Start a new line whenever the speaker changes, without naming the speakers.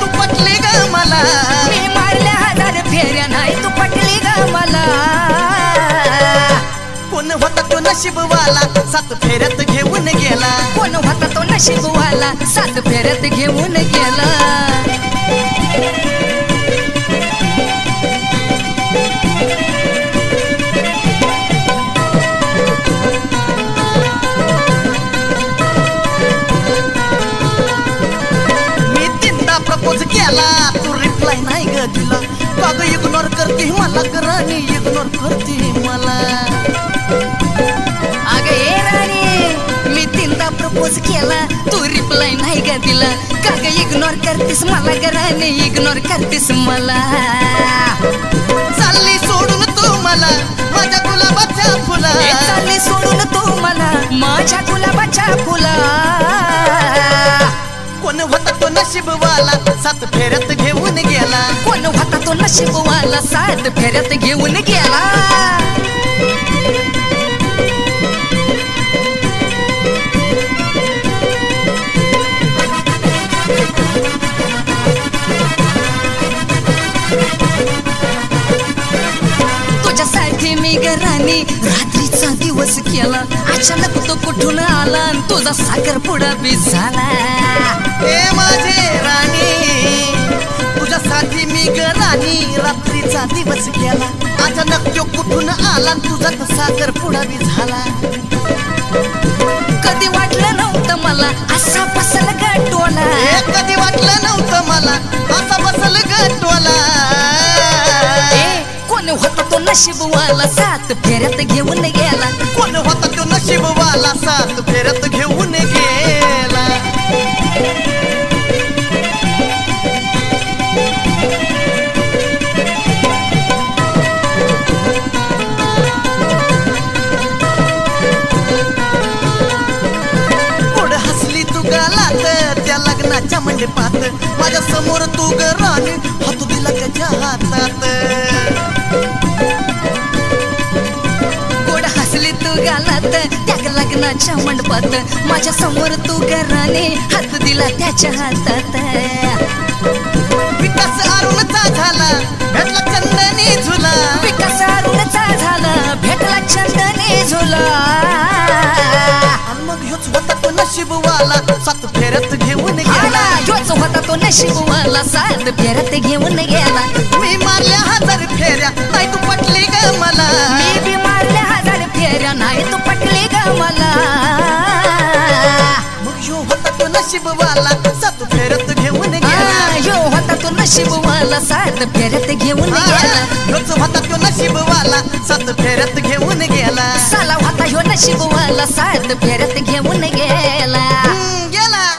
पटली ग मला.
मी मारल्या हजार फेऱ्या नाही तू पटली ग मला.
कोण होता तो नशीबवाला? सात फेऱ्यात घेऊन गेला.
कोण होता तो नशीबवाला? सात फेऱ्यात घेऊन गेला.
नाही ग दिला का ग इग्नोर करते मला ग राणी इग्नोर करते मला.
अग ए राणी मी तीनदा प्रपोज केला तू रिप्लाय नाही का दिला. का ग इग्नोर करतीस मला ग राणी इग्नोर करतीस मला.
चालली सोडून तू मला माझ्या गुलाबाच्या फुला.
चालली सोडून तू मला माझ्या गुलाबाच्या फुला.
कोण होता तो नशीबवाला सात गेला
कोण होता तो नशीबवाला. सात फेऱ्यात घेऊन गेला. तुझ्यासाठी मी घराने रात्रीचा दिवस केला. अचानक तो कुठून आला आणि तुझा साखरपुडा बी झाला.
दिवस गेला अचानक तो कुठून आला? तुझा पुडा बी झाला.
कधी वाटलं नव्हतं मला असा बसल गटोला
कधी वाटलं नव्हतं मला असा बसल गटवाला
ए, कोण होता तो नशीबवाला? सात फेऱ्यात घेऊन गेला.
कोण होता तो नशीबवाला? लग्नाच्या पात माझ्यासमोर तू ग राणी. हात दिला त्याच्या हातात.
गोड हसली तू गालात? त्या लग्नाच्या मंडपात. माझ्यासमोर तू घराने हात दिला त्याच्या हातात.
विकास अरुणचा झाला. भेटला चंदनी झुला.
विकास अरुणचा झाला. भेटला चंदने झुला.
मग ह्योच होता तो नशीबवाला. सात फेरत
ह्योच होता तो नशीबवाला सात फेऱ्यात घेऊन गेला.
मी मारल्या हजार फेऱ्या नाही तू पटली ग मला.
मी बी मारल्या हजार फेऱ्या नाही तू पटली ग मला.
मग ह्यो होता तो नशीबवाला सात फेऱ्यात घेऊन गेला.
ह्यो होता तो नशीबवाला सात फेऱ्यात घेऊन गेला.
ह्योच होता तो नशीबवाला सात फेऱ्यात घेऊन गेला.
साला होता ह्यो नशीबवाला सात फेऱ्यात घेऊन